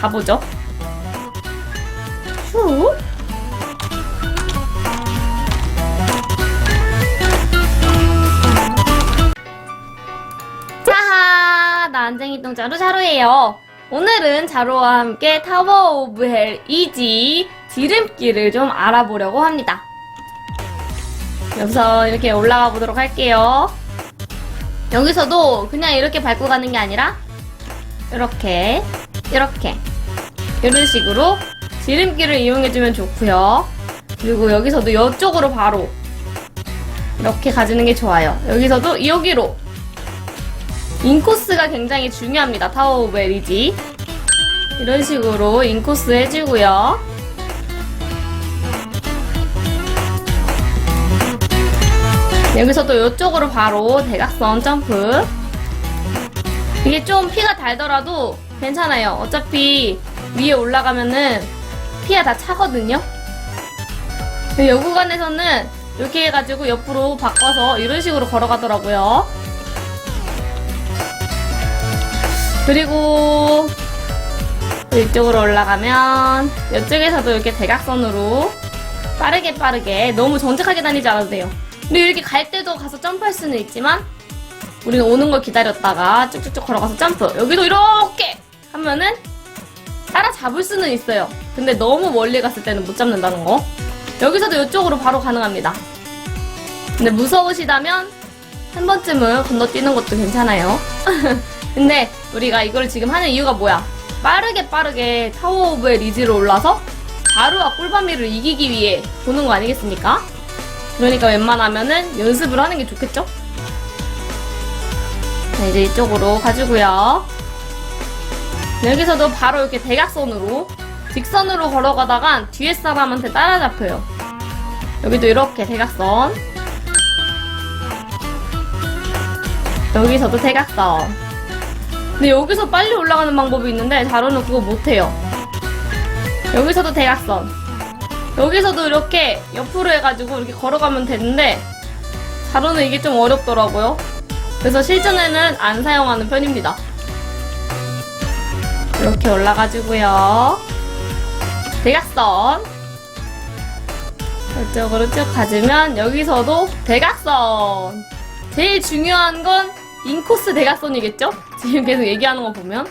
가보죠. 후. 짜하! 난쟁이 똥자루 자루예요. 오늘은 자루와 함께 타워 오브 헬 이지 지름길을 좀 알아보려고 합니다. 여기서 이렇게 올라가 보도록 할게요. 여기서도 그냥 이렇게 밟고 가는 게 아니라 이렇게 이렇게 이런 식으로 지름길을 이용해주면 좋고요. 그리고 여기서도 이쪽으로 바로 이렇게 가지는 게 좋아요. 여기서도 여기로 인코스가 굉장히 중요합니다. 타워 오브 에리지 이런 식으로 인코스 해주고요. 여기서도 이쪽으로 바로 대각선 점프 이게 좀 피가 달더라도 괜찮아요. 어차피 위에 올라가면은 피가 다 차거든요. 이 구간에서는 이렇게 해가지고 옆으로 바꿔서 이런 식으로 걸어가더라고요. 그리고 이쪽으로 올라가면 이쪽에서도 이렇게 대각선으로 빠르게 빠르게 너무 정직하게 다니지 않아도 돼요. 근데 이렇게 갈 때도 가서 점프할 수는 있지만 우리는 오는 걸 기다렸다가 쭉쭉쭉 걸어가서 점프. 여기도 이렇게 하면은 따라 잡을 수는 있어요. 근데 너무 멀리 갔을 때는 못 잡는다는 거. 여기서도 이쪽으로 바로 가능합니다. 근데 무서우시다면 한 번쯤은 건너뛰는 것도 괜찮아요. 근데 우리가 이걸 지금 하는 이유가 뭐야? 빠르게 빠르게 타워 오브의 리즈로 올라서 자루와 꿀밤이를 이기기 위해 보는 거 아니겠습니까? 그러니까 웬만하면은 연습을 하는 게 좋겠죠? 네, 이제 이쪽으로 가지고요. 여기서도 바로 이렇게 대각선으로 직선으로 걸어가다간 뒤에 사람한테 따라잡혀요. 여기도 이렇게 대각선. 여기서도 대각선. 근데 여기서 빨리 올라가는 방법이 있는데 자루는 그거 못해요. 여기서도 대각선. 여기서도 이렇게 옆으로 해가지고 이렇게 걸어가면 되는데 자루는 이게 좀 어렵더라고요. 그래서 실전에는 안 사용하는 편입니다. 이렇게 올라가지고요. 대각선. 이쪽으로 쭉 가주면 여기서도 대각선. 제일 중요한 건 인코스 대각선이겠죠? 지금 계속 얘기하는 거 보면.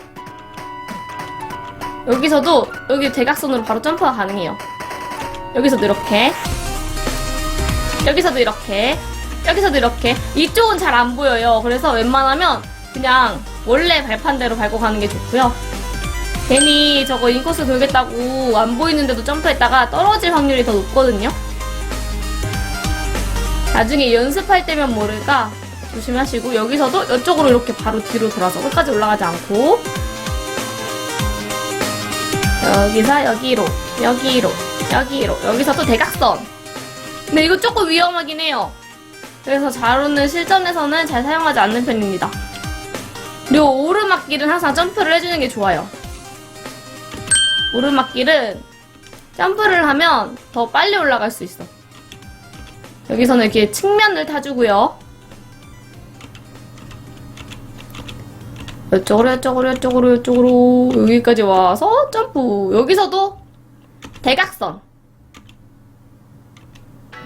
여기서도 여기 대각선으로 바로 점프가 가능해요. 여기서도 이렇게. 여기서도 이렇게. 여기서도 이렇게. 이쪽은 잘 안 보여요. 그래서 웬만하면 그냥 원래 발판대로 밟고 가는 게 좋고요. 괜히 저거 인코스 돌겠다고 안 보이는데도 점프했다가 떨어질 확률이 더 높거든요. 나중에 연습할 때면 모를까? 조심하시고 여기서도 이쪽으로 이렇게 바로 뒤로 돌아서 끝까지 올라가지 않고. 여기서 여기로 여기로 여기로. 여기서도 대각선. 근데 이거 조금 위험하긴 해요. 그래서 자루는 실전에서는 잘 사용하지 않는 편입니다. 그리고 오르막길은 항상 점프를 해주는 게 좋아요 오르막길은 점프를 하면 더 빨리 올라갈 수 있어. 여기서는 이렇게 측면을 타주고요. 이쪽으로 이쪽으로 이쪽으로 이쪽으로 여기까지 와서 점프. 여기서도 대각선.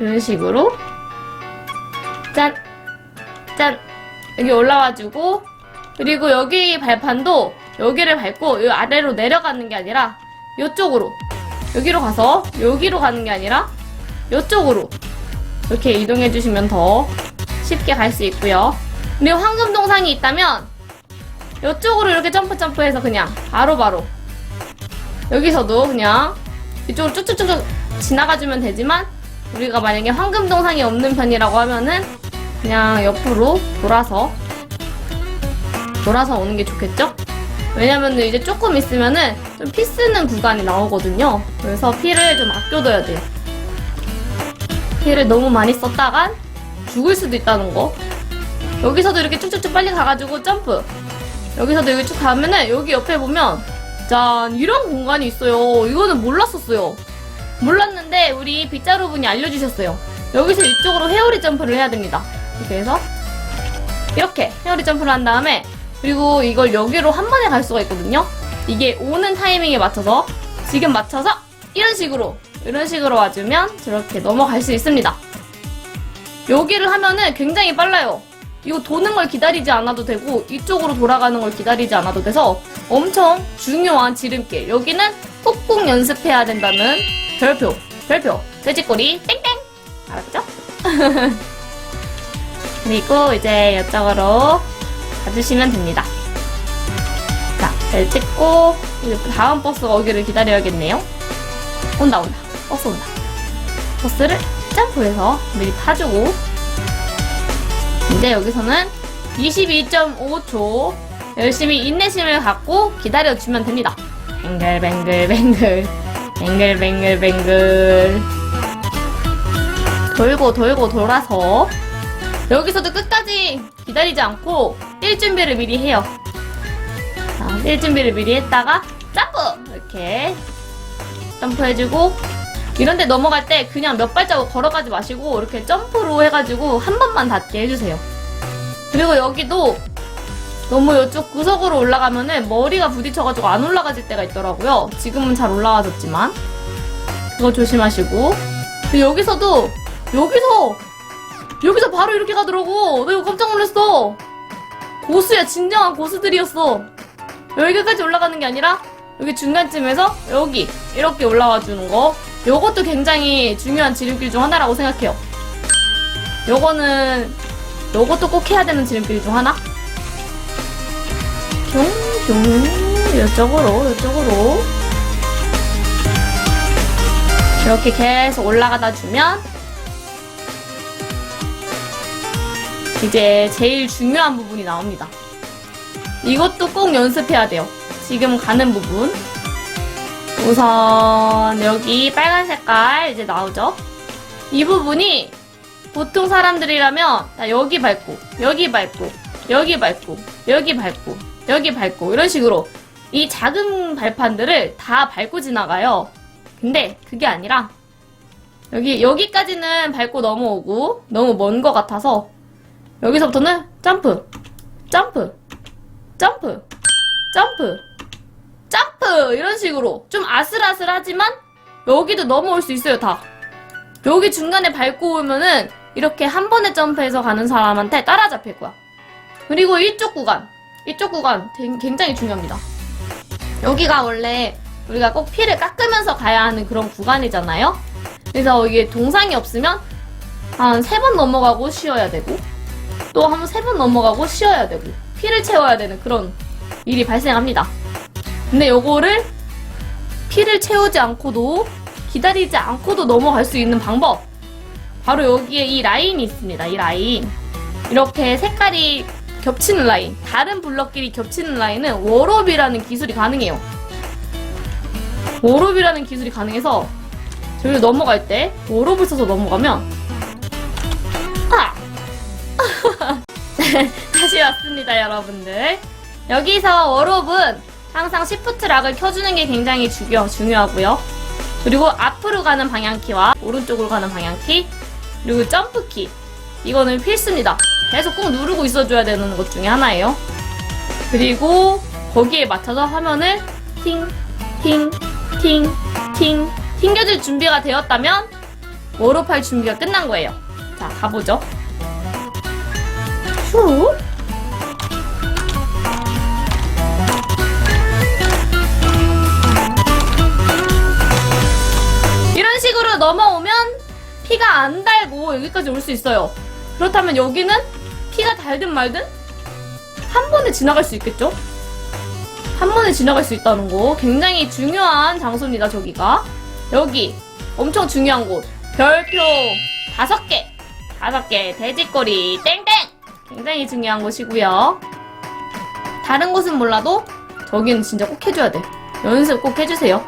이런 식으로. 짠! 짠! 여기 올라와주고. 그리고 여기 발판도 여기를 밟고 이 아래로 내려가는 게 아니라 이쪽으로 여기로 가서 여기로 가는 게 아니라 이쪽으로 이렇게 이동해 주시면 더 쉽게 갈 수 있고요 그리고 황금 동상이 있다면 이쪽으로 이렇게 점프 점프해서 그냥 바로바로 여기서도 그냥 이쪽으로 쭉쭉쭉 지나가주면 되지만 우리가 만약에 황금 동상이 없는 편이라고 하면은 그냥 옆으로 돌아서 돌아서 오는 게 좋겠죠? 왜냐면 이제 조금 있으면은 좀 피 쓰는 구간이 나오거든요. 그래서 피를 좀 아껴둬야 돼요. 피를 너무 많이 썼다간 죽을 수도 있다는 거. 여기서도 이렇게 쭉쭉쭉 빨리 가가지고 점프. 여기서도 여기 쭉 가면은 여기 옆에 보면 짠 이런 공간이 있어요. 이거는 몰랐었어요. 몰랐는데 우리 빗자루 분이 알려주셨어요. 여기서 이쪽으로 회오리 점프를 해야 됩니다. 이렇게 해서 이렇게 회오리 점프를 한 다음에 그리고 이걸 여기로 한 번에 갈 수가 있거든요. 이게 오는 타이밍에 맞춰서 지금 맞춰서 이런 식으로 이런 식으로 와주면 저렇게 넘어갈 수 있습니다. 여기를 하면은 굉장히 빨라요. 이거 도는 걸 기다리지 않아도 되고 이쪽으로 돌아가는 걸 기다리지 않아도 돼서 엄청 중요한 지름길. 여기는 꾹꾹 연습해야 된다는 별표, 별표, 돼지꼬리 땡땡. 알았죠? 그리고 이제 이쪽으로 가주시면 됩니다. 자, 벨 찍고 다음 버스가 오기를 기다려야겠네요. 온다 온다. 버스 온다. 버스를 점프해서 미리 타주고 이제 여기서는 22.5초 열심히 인내심을 갖고 기다려주면 됩니다. 뱅글뱅글뱅글 뱅글뱅글뱅글 돌고 돌고 돌아서 여기서도 끝까지 기다리지 않고 뛸 준비를 미리 해요. 자, 뛸 준비를 미리 했다가 점프! 이렇게 점프해주고 이런데 넘어갈 때 그냥 몇 발자국 걸어가지 마시고 이렇게 점프로 해가지고 한 번만 닿게 해주세요. 그리고 여기도 너무 이쪽 구석으로 올라가면은 머리가 부딪혀가지고 안 올라가질 때가 있더라고요. 지금은 잘 올라와졌지만 그거 조심하시고 여기서도 여기서 여기서 바로 이렇게 가더라고. 나 이거 깜짝 놀랐어. 고수야 진정한 고수들이었어. 여기까지 올라가는 게 아니라 여기 중간쯤에서 여기 이렇게 올라와 주는 거. 요것도 굉장히 중요한 지름길 중 하나라고 생각해요. 요거는 요것도 꼭 해야 되는 지름길 중 하나. 슝슝 이쪽으로 이쪽으로 이렇게 계속 올라가다 주면 이제 제일 중요한 부분이 나옵니다. 이것도 꼭 연습해야 돼요. 지금 가는 부분. 우선 여기 빨간 색깔 이제 나오죠? 이 부분이 보통 사람들이라면 다 여기 밟고 여기 밟고 여기 밟고 여기 밟고 여기 밟고 이런 식으로 이 작은 발판들을 다 밟고 지나가요. 근데 그게 아니라 여기 여기까지는 밟고 넘어오고 너무 먼 것 같아서 여기서부터는 점프, 점프, 점프, 점프, 점프 이런 식으로 좀 아슬아슬하지만 여기도 넘어올 수 있어요 다. 여기 중간에 밟고 오면은 이렇게 한 번에 점프해서 가는 사람한테 따라잡힐 거야. 그리고 이쪽 구간, 이쪽 구간 되- 굉장히 중요합니다. 여기가 원래 우리가 꼭 피를 깎으면서 가야 하는 그런 구간이잖아요. 그래서 이게 동상이 없으면 한 세 번 넘어가고 쉬어야 되고 또한번세번 넘어가고 쉬어야 되고 피를 채워야 되는 그런 일이 발생합니다. 근데 요거를 피를 채우지 않고도 기다리지 않고도 넘어갈 수 있는 방법 바로 여기에 이 라인이 있습니다. 이 라인 이렇게 색깔이 겹치는 라인 다른 블럭끼리 겹치는 라인은 워롭이라는 기술이 가능해요. 워롭이라는 기술이 가능해서 저기 넘어갈 때 워롭을 써서 넘어가면 다시 왔습니다, 여러분들. 여기서 워롭은 항상 시프트 락을 켜주는 게 굉장히 중요, 중요하고요. 그리고 앞으로 가는 방향키와 오른쪽으로 가는 방향키, 그리고 점프키. 이거는 필수입니다. 계속 꼭 누르고 있어줘야 되는 것 중에 하나예요. 그리고 거기에 맞춰서 화면을 팅, 팅, 팅, 팅, 튕겨줄 준비가 되었다면 워롭할 준비가 끝난 거예요. 자, 가보죠. 휴. 이런 식으로 넘어오면 피가 안 달고 여기까지 올 수 있어요. 그렇다면 여기는 피가 달든 말든 한 번에 지나갈 수 있겠죠? 한 번에 지나갈 수 있다는 거 굉장히 중요한 장소입니다, 저기가. 여기 엄청 중요한 곳. 별표 다섯 개. 다섯 개. 돼지꼬리 땡땡. 굉장히 중요한 곳이고요. 다른 곳은 몰라도 저기는 진짜 꼭 해줘야 돼. 연습 꼭 해주세요.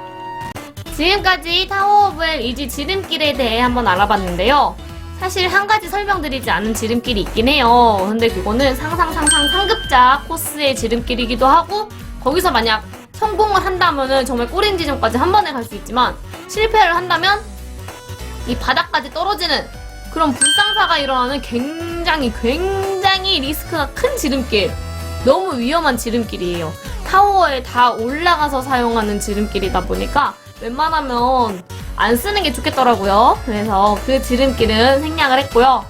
지금까지 타워 오브 엘 이지 지름길에 대해 한번 알아봤는데요. 사실 한 가지 설명드리지 않은 지름길이 있긴 해요. 근데 그거는 상상 상상 상급자 코스의 지름길이기도 하고 거기서 만약 성공을 한다면은 정말 꼬린 지점까지 한 번에 갈 수 있지만 실패를 한다면 이 바닥까지 떨어지는 그런 불상사가 일어나는 굉장히 굉장히 리스크가 큰 지름길 너무 위험한 지름길이에요. 타워에 다 올라가서 사용하는 지름길이다 보니까 웬만하면 안 쓰는 게 좋겠더라고요. 그래서 그 지름길은 생략을 했고요.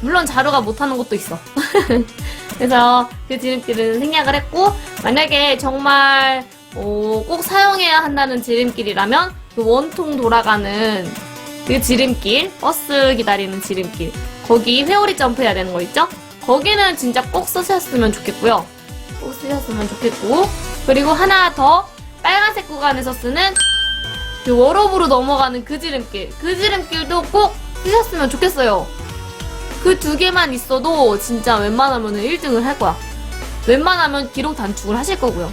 물론 자루가 못하는 것도 있어. 그래서 그 지름길은 생략을 했고 만약에 정말 어, 꼭 사용해야 한다는 지름길이라면 그 원통 돌아가는 그 지름길, 버스 기다리는 지름길 거기 회오리 점프해야 되는 거 있죠? 거기는 진짜 꼭 쓰셨으면 좋겠고요. 꼭 쓰셨으면 좋겠고 그리고 하나 더 빨간색 구간에서 쓰는 그 워럽으로 넘어가는 그 지름길 그 지름길도 꼭 쓰셨으면 좋겠어요. 그 두 개만 있어도 진짜 웬만하면 1등을 할 거야. 웬만하면 기록 단축을 하실 거고요.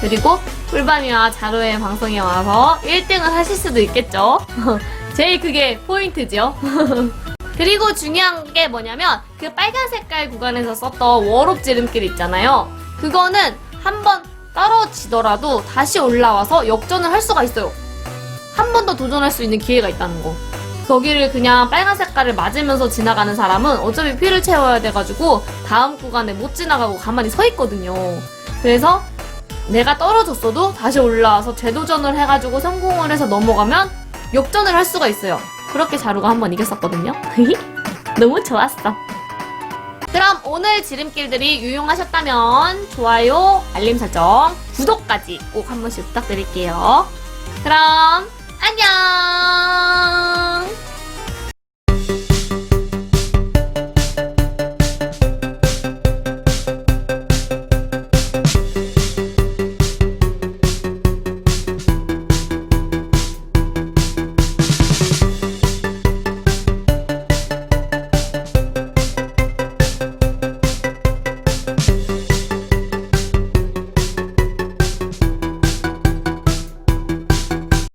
그리고 꿀밤이와 자루의 방송에 와서 1등을 하실 수도 있겠죠. 제일 그게 포인트죠. 그리고 중요한 게 뭐냐면 그 빨간 색깔 구간에서 썼던 워롭 지름길 있잖아요. 그거는 한번 떨어지더라도 다시 올라와서 역전을 할 수가 있어요. 한 번 더 도전할 수 있는 기회가 있다는 거. 거기를 그냥 빨간 색깔을 맞으면서 지나가는 사람은 어차피 피를 채워야 돼가지고 다음 구간에 못 지나가고 가만히 서 있거든요. 그래서 내가 떨어졌어도 다시 올라와서 재도전을 해가지고 성공을 해서 넘어가면 역전을 할 수가 있어요. 그렇게 자루가 한 번 이겼었거든요. 너무 좋았어. 그럼 오늘 지름길들이 유용하셨다면 좋아요, 알림 설정, 구독까지 꼭 한 번씩 부탁드릴게요. 그럼 안녕!